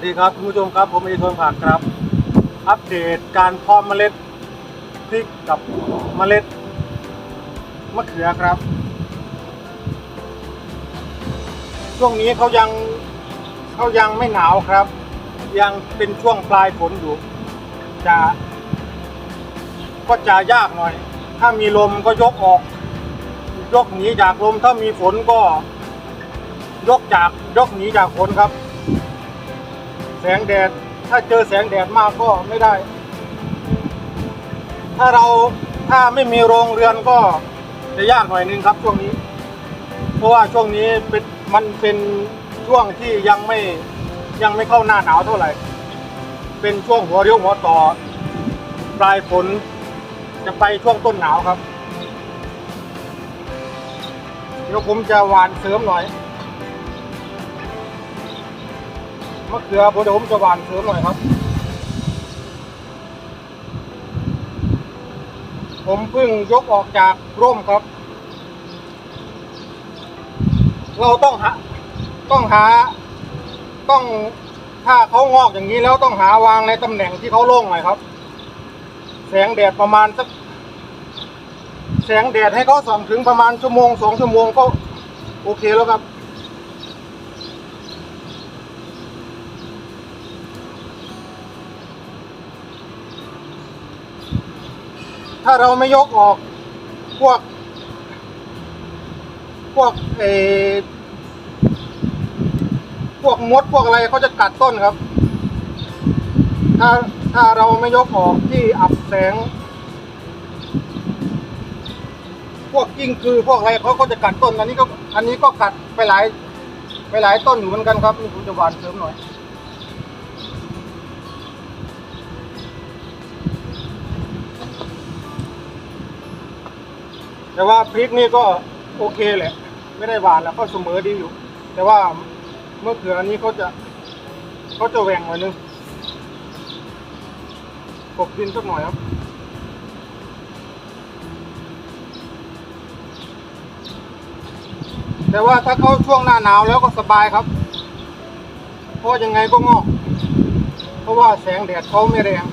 วัสดีครับคุณผู้ชมครับ ผมเอทนผักครับ อัปเดตการเพาะเมล็ดพริกกับเมล็ดมะเขือครับ ช่วงนี้เขายังเขายังไม่หนาวครับ ยังเป็นช่วงปลายฝนอยู่ จะ ก็จะยากหน่อย ถ้ามีลมก็ยกออก ยกหนีจากลมถ้ามีฝนก็ ยกจากยกหนีจากฝนครับ แสงแดด ถ้าเจอแสงแดดมากก็ไม่ได้ ถ้าเราถ้าไม่มีโรงเรือนก็จะยากหน่อยนึงครับช่วงนี้ เพราะว่าช่วงนี้เป็นมันเป็นช่วงที่ยังไม่ยังไม่เข้าหน้าหนาวเท่าไหร่ เป็นช่วงหัวเรียวหัวต่อ ปลายฝนจะไปช่วงต้นหนาวครับ เดี๋ยวผมจะหวานเสริมหน่อย มะเขือผมเดี๋ยวผมจะหวานเสริมหน่อยครับ ผมเพิ่งยกออกจากร่มครับ เราต้องหาต้องหาต้องถ้าเขางอกอย่างนี้แล้วต้องหาวางในตำแหน่งที่เขาโล่งหน่อยครับ แสงแดดประมาณสักแสงแดดให้เขาส่องถึงประมาณชั่วโมงสองชั่วโมงก็โอเคแล้วครับ ถ้าเราไม่ยกออก พวก พวกเอพวกมดพวกอะไรเขาจะกัดต้นครับ ถ้าถ้าเราไม่ยกออกที่อับแสง พวกกิ้งคือพวกอะไรเขาก็จะกัดต้น อันนี้ก็ อันนี้ก็กัดไปหลายไปหลายต้นอยู่เหมือนกันครับนี่ผมจะหวานเสริมหน่อย แต่ว่าพริกนี่ก็โอเคแหละ ไม่ได้หวานแล้วก็เสมอดีอยู่ แต่ว่าเมื่อเขืออันนี้เขาจะเขาจะแหว่งหน่อยนึงกบดินสักหน่อยครับแต่ว่าถ้าเขาช่วงหน้าหนาวแล้วก็สบายครับ เพราะยังไงก็งอก เพราะว่าแสงแดดเขาไม่แรง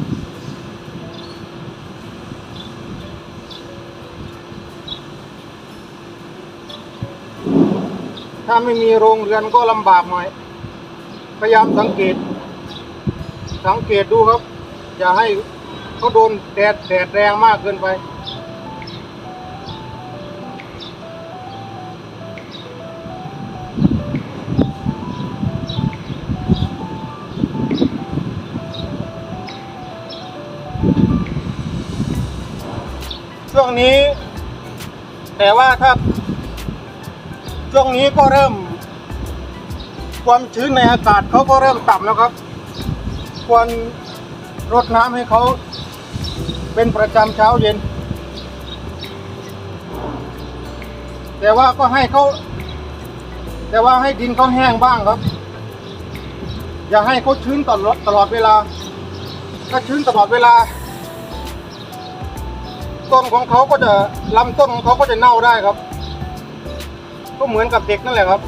ถ้าไม่มีโรงเรือนก็ลำบากหน่อย พยายามสังเกต สังเกตดูครับ อย่าให้เขาโดนแดดแดดแรงมากเกินไป ช่วงนี้ แต่ว่าถ้า ช่วงนี้ก็เริ่ม ความชื้นในอากาศเขาก็เริ่มต่ำแล้วครับ ควรรดน้ำให้เขาเป็นประจำเช้าเย็น แต่ว่าก็ให้เขาแต่ว่าให้ดินเขาแห้งบ้างครับ อย่าให้เขาชื้นตลอดตลอดเวลา ถ้าชื้นตลอดเวลา ต้นของเขาก็จะลำต้นของเขาก็จะเน่าได้ครับ ก็เหมือนกับเด็กนั่นแหละครับ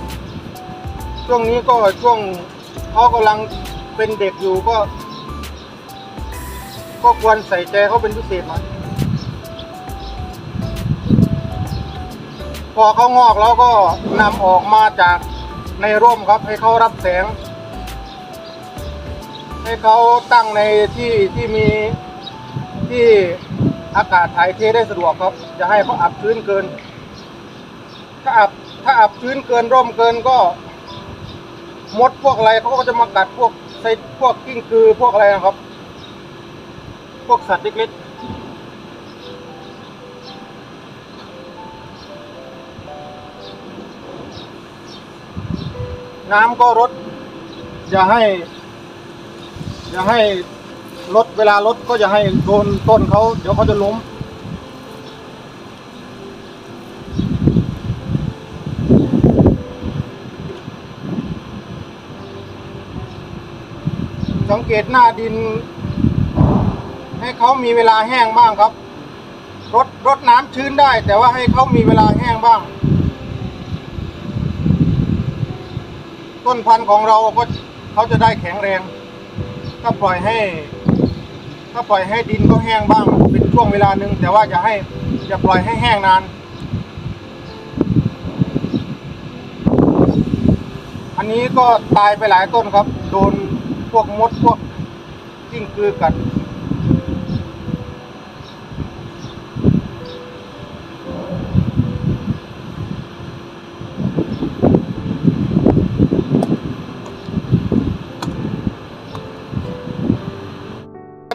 ช่วงนี้ก็ช่วงเขากำลังเป็นเด็กอยู่ก็ ก็ควรใส่ใจเขาเป็นพิเศษหน่อยพอเขางอกแล้วก็นำออกมาจากในร่มครับ ให้เขารับแสง ให้เขาตั้งในที่ที่มีที่อากาศถ่ายเทได้สะดวกครับอย่าให้เขาอับชื้นเกิน ถ้าอับ ถ้าอับชื้นเกินร่มเกินก็มดพวกอะไรเขาก็จะมากัดพวกไส้พวกกิ้งคือพวกอะไรนะครับ พวกสัตว์เล็กๆน้ำก็รดอย่าให้ อย่าให้ลดเวลาลดก็อย่าให้โดนต้นเขาเดี๋ยวเขาจะล้ม เกตหน้าดิน ให้เขามีเวลาแห้งบ้างครับรดรดน้ำชื้นได้ แต่ว่าให้เขามีเวลาแห้งบ้าง ต้นพันธุ์ของเราก็เขาจะได้แข็งแรง ถ้าปล่อยให้ ถ้าปล่อยให้ดินก็แห้งบ้าง เป็นช่วงเวลาหนึ่งแต่ว่าอย่าให้อย่าปล่อยให้แห้งนานอันนี้ก็ตายไปหลายต้นครับ โดน พวกมดพวกกิ้งกือกัด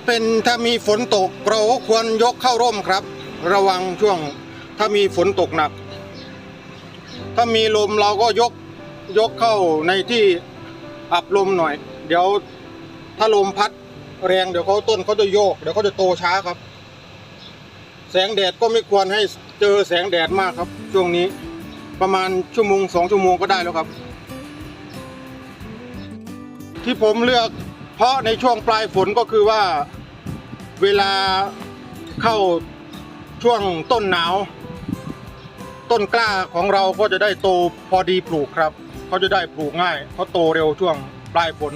เป็นถ้ามีฝนตกเราก็ควรยกเข้าร่มครับ ระวังช่วงถ้ามีฝนตกหนัก ถ้ามีลมเราก็ยกยกเข้าในที่อับลมหน่อย เดี๋ยวถ้าลมพัดแรงเดี๋ยวเขาต้นเขาจะโยก เดี๋ยวเขาจะโตช้าครับ แสงแดดก็ไม่ควรให้เจอแสงแดดมากครับ ช่วงนี้ประมาณชั่วโมงสองชั่วโมงก็ได้แล้วครับ ที่ผมเลือกเพราะในช่วงปลายฝนก็คือว่าเวลาเข้าช่วงต้นหนาว ต้นกล้าของเราก็จะได้โตพอดีปลูกครับเขาจะได้ปลูกง่ายเขาโตเร็วช่วงปลายฝน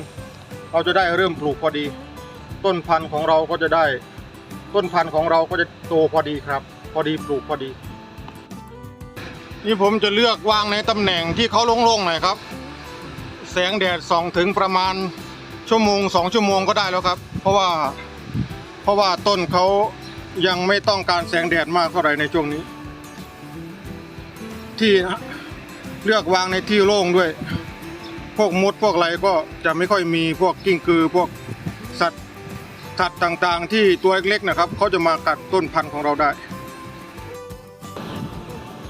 เราจะได้เริ่มปลูกพอดี ต้นพันธุ์ของเราก็จะได้ ต้นพันธุ์ของเราก็จะโตพอดีครับ พอดีปลูกพอดี นี่ผมจะเลือกวางในตำแหน่งที่เขาโล่งๆหน่อยครับ แสงแดดส่องถึงประมาณชั่วโมงสองชั่วโมงก็ได้แล้วครับ เพราะว่าเพราะว่าต้นเขายังไม่ต้องการแสงแดดมากเท่าไหร่ในช่วงนี้ ที่เลือกวางในที่โล่งด้วย พวกมดพวกอะไรก็จะไม่ค่อยมีพวกกิ้งกือพวกสัตว์สัตว์ต่างๆ ที่ตัวเล็กๆนะครับเขาจะมากัดต้นพันธุ์ของเราได้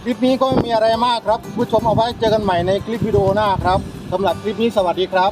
คลิปนี้ก็ไม่มีอะไรมากครับ ผู้ชมเอาไว้เจอกันใหม่ในคลิปวิดีโอหน้าครับสำหรับคลิปนี้สวัสดีครับ